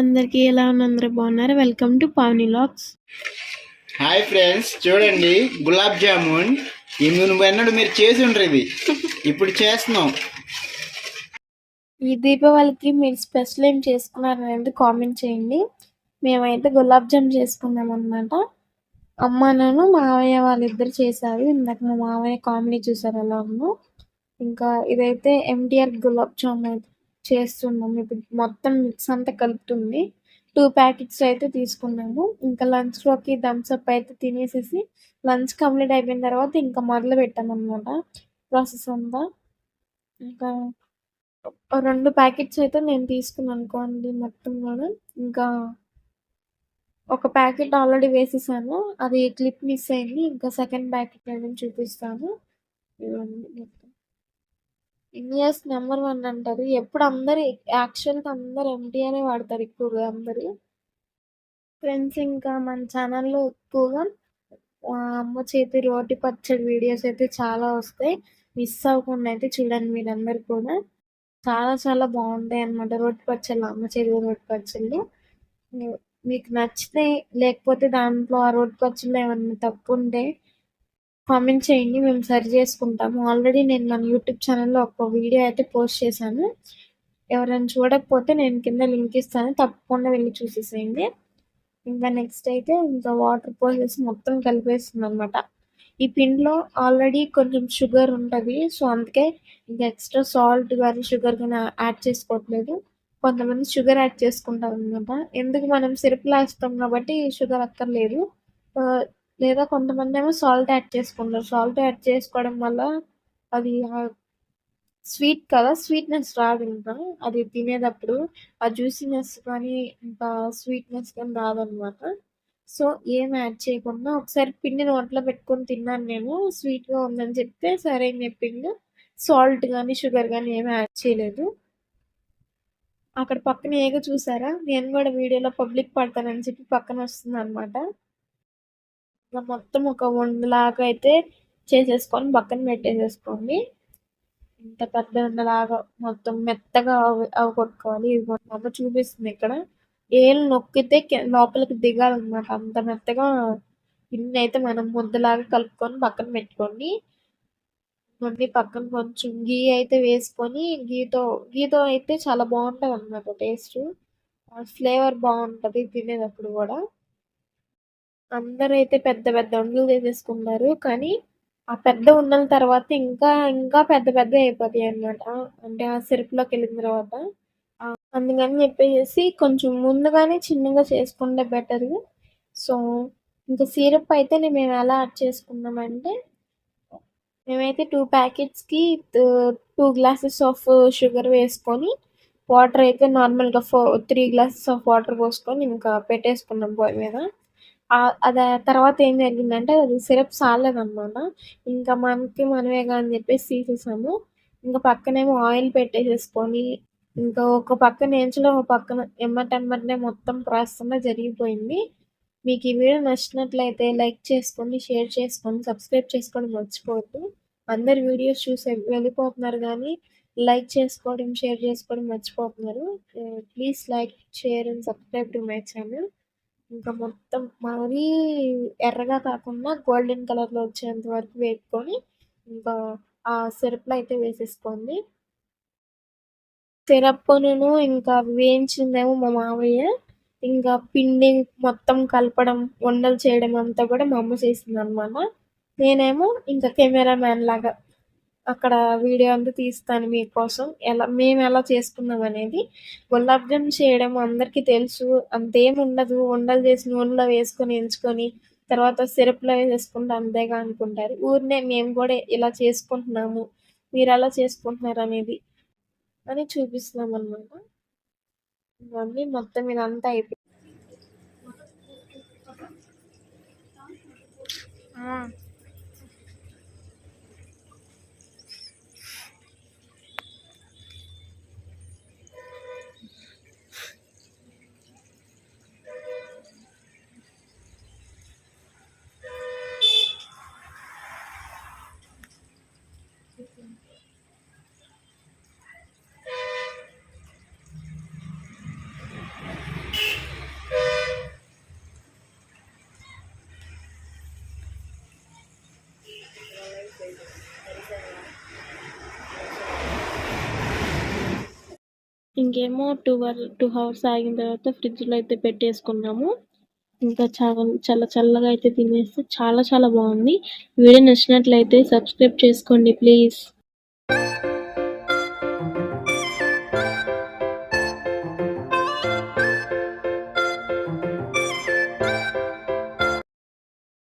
అందరికీ ఎలా ఉన్న అందరూ బాగున్నారు? Welcome to Pavani lakhs hi friends చూడండి గులాబ్ జామున్. ఈ నువ్వు ఎన్నడు మీరు చేసి ఉండరు ఇది ఇప్పుడు చేస్తున్నాం. ఈ దీపావళికి మీరు స్పెషల్ ఏం చేసుకున్నారు అనేది కామెంట్ చేయండి. మేమైతే గులాబ్ జామ్ చేసుకున్నాం అనమాట అమ్మ నేను మావయ్య వాళ్ళిద్దరు చేశారు. ఇందాక మా మావయ్య కామెడీ చూసారు ఎలా ఉందో. ఇంకా ఇదైతే ఎంటీఆర్ గులాబ్ జామ్ అయితే చేస్తున్నాం ఇప్పుడు మొత్తం మిక్స్ అంతా కలుపుతుంది. టూ ప్యాకెట్స్ అయితే తీసుకున్నాము. ఇంకా లంచ్లోకి థమ్స్అప్ అయితే తినేసేసి లంచ్ కంప్లీట్ అయిపోయిన తర్వాత ఇంకా మొదలు పెట్టామన్నమాట. ప్రాసెస్ అంతా. ఇంకా రెండు ప్యాకెట్స్ అయితే నేను తీసుకున్నాను అనుకోండి మొత్తం కూడా. ఇంకా ఒక ప్యాకెట్ ఆల్రెడీ వేసేసాను. అది క్లిప్ మిస్ అయింది. ఇంకా సెకండ్ ప్యాకెట్ ఏదైనా చూపిస్తాను. ఇవన్నీ మొత్తం నెంబర్ వన్ అంటారు. ఎప్పుడు అందరు యాక్చువల్గా అందరు ఎంటీఆర్ఏ వాడతారు ఎక్కువగా అందరు. ఫ్రెండ్స్ ఇంకా మన ఛానల్లో ఎక్కువగా అమ్మ చేతి రోటి పచ్చడి వీడియోస్ అయితే చాలా వస్తాయి. మిస్ అవ్వకుండా అయితే చూడండి మీరందరు కూడా. చాలా చాలా బాగుంటాయి అన్నమాట రోటి పచ్చళ్ళు అమ్మ చేతి రోటి పచ్చళ్ళు. మీకు నచ్చితే లేకపోతే దాంట్లో ఆ రోటి పచ్చళ్ళు ఏమన్నా తప్పు ఉంటే కామెంట్ చేయండి మేము సరి చేసుకుంటాము. ఆల్రెడీ నేను మన యూట్యూబ్ ఛానల్లో ఒక వీడియో అయితే పోస్ట్ చేశాను. ఎవరైనా చూడకపోతే నేను కింద లింక్ ఇస్తాను. తప్పకుండా వెళ్ళి చూసేసేయండి. ఇంకా నెక్స్ట్ అయితే ఇంకా వాటర్ పోసేసి మొత్తం కలిపేస్తుంది అనమాట ఈ పిండిలో ఆల్రెడీ కొంచెం షుగర్ ఉంటుంది. సో అందుకే ఇంకా ఎక్స్ట్రా సాల్ట్ కానీ షుగర్ కానీ యాడ్ చేసుకోవట్లేదు. కొంతమంది షుగర్ యాడ్ చేసుకుంటారు అనమాట ఎందుకు మనం సిరప్లో వేస్తాం కాబట్టి షుగర్ అక్కర్లేదు. లేదా కొంతమంది ఏమో సాల్ట్ యాడ్ చేసుకుంటారు. సాల్ట్ యాడ్ చేసుకోవడం వల్ల అది స్వీట్ కదా స్వీట్నెస్ రాదు ఇంకా. అది తినేటప్పుడు ఆ జ్యూసీనెస్ కానీ ఇంకా స్వీట్నెస్ కానీ రాదనమాట సో ఏం యాడ్ చేయకుండా ఒకసారి పిండిని ఒంట్లో పెట్టుకొని తిన్నాను నేను. స్వీట్గా ఉందని చెప్తే సరే అని చెప్పింది సాల్ట్ కానీ షుగర్ కానీ ఏమీ యాడ్ చేయలేదు. అక్కడ పక్కన ఏగ చూసారా? నేను కూడా వీడియోలో పబ్లిక్ పడతానని చెప్పి పక్కన వస్తుంది అనమాట మొత్తం ఒక ఉండలాగా అయితే చేసేసుకొని పక్కన పెట్టేసేసుకోండి. ఇంత పెద్ద ఉండలాగా మొత్తం మెత్తగా అవి కొట్టుకోవాలి. ఇది మొత్తం చూపిస్తుంది ఇక్కడ. ఏళ్ళు నొక్కితే లోపలికి దిగాలన్నమాట. అంత మెత్తగా ఇన్ని అయితే మనం ముద్దలాగా కలుపుకొని పక్కన పెట్టుకోండి. మళ్ళీ పక్కన కొంచెం గీ అయితే వేసుకొని గీతో గీతో అయితే చాలా బాగుంటుంది అన్నమాట టేస్ట్ ఫ్లేవర్ బాగుంటుంది తినేటప్పుడు కూడా. అందరూ అయితే పెద్ద పెద్ద ఉండలు చేసేసుకున్నారు కానీ ఆ పెద్ద ఉండల తర్వాత ఇంకా ఇంకా పెద్ద పెద్ద అయిపోతాయి అన్నమాట. అంటే ఆ సిరప్లోకి వెళ్ళిన తర్వాత. అందుకని చెప్పేసి కొంచెం ముందుగానే చిన్నగా చేసుకుంటే బెటర్ సో ఇంకా సిరప్ అయితే మేము ఎలా యాడ్ చేసుకున్నామంటే మేమైతే టూ ప్యాకెట్స్కి టూ గ్లాసెస్ ఆఫ్ షుగర్ వేసుకొని వాటర్ అయితే నార్మల్గా four three glasses of water పోసుకొని ఇంకా పెట్టేసుకున్నాం బాయ్ మీద. అది తర్వాత ఏం జరిగిందంటే అది సిరప్ సాలేదన్నమాట. ఇంకా మనకి మనమేగా అని చెప్పేసి తీసేసాము. ఇంకా పక్కనేమో ఆయిల్ పెట్టేసేసుకొని ఇంకా ఒక పక్కన ఏంచడం ఒక పక్కన ఎమ్మటెమ్మటనే మొత్తం ప్రాసెస్ జరిగిపోయింది. మీకు ఈ వీడియో నచ్చినట్లయితే లైక్ చేసుకోండి షేర్ చేసుకోండి సబ్స్క్రైబ్ చేసుకోవడం మర్చిపోవద్దు. అందరు వీడియోస్ చూసి వెళ్ళిపోతున్నారు కానీ లైక్ చేసుకోవడం షేర్ చేసుకోవడం మర్చిపోతున్నారు. Please like share and subscribe to my channel. ఇంకా మొత్తం మరీ ఎర్రగా కాకుండా గోల్డెన్ కలర్లో వచ్చేంత వరకు వేపుకొని ఇంకా ఆ సిరప్లో అయితే వేసేసుకోండి. సిరప్ నేను ఇంకా వేయించిందేమో మా మావయ్య ఇంకా పిండి మొత్తం కలపడం వండలు చేయడం అంతా కూడా మా అమ్మ చేసింది అనమాట నేనేమో ఇంకా కెమెరా మ్యాన్ లాగా అక్కడ వీడియో అంతా తీస్తాను మీకోసం. ఎలా మేము ఎలా చేసుకున్నాం అనేది గులాబ్ జామ్ చేయడం అందరికీ తెలుసు. అంతేం ఉండదు ఉండలు చేసి నూనెలో వేసుకొని ఎంచుకొని తర్వాత సిరప్లో వేసుకుంటే అంతేగా అనుకుంటారు. ఊరినే మేము కూడా ఇలా చేసుకుంటున్నాము. మీరు ఎలా చేసుకుంటున్నారు అనేది అని చూపిస్తున్నాం అనమాట ఇవన్నీ మొత్తం ఇదంతా అయిపోయింది ఇంకేమో టూ అవర్ టూ అవర్స్ ఆగిన తర్వాత ఫ్రిడ్జ్లో అయితే పెట్టేసుకున్నాము. ఇంకా చాలా చాలా చల్లగా అయితే తినేస్తే చాలా చాలా బాగుంది. వీడియో నచ్చినట్లయితే సబ్స్క్రైబ్ చేసుకోండి ప్లీజ్.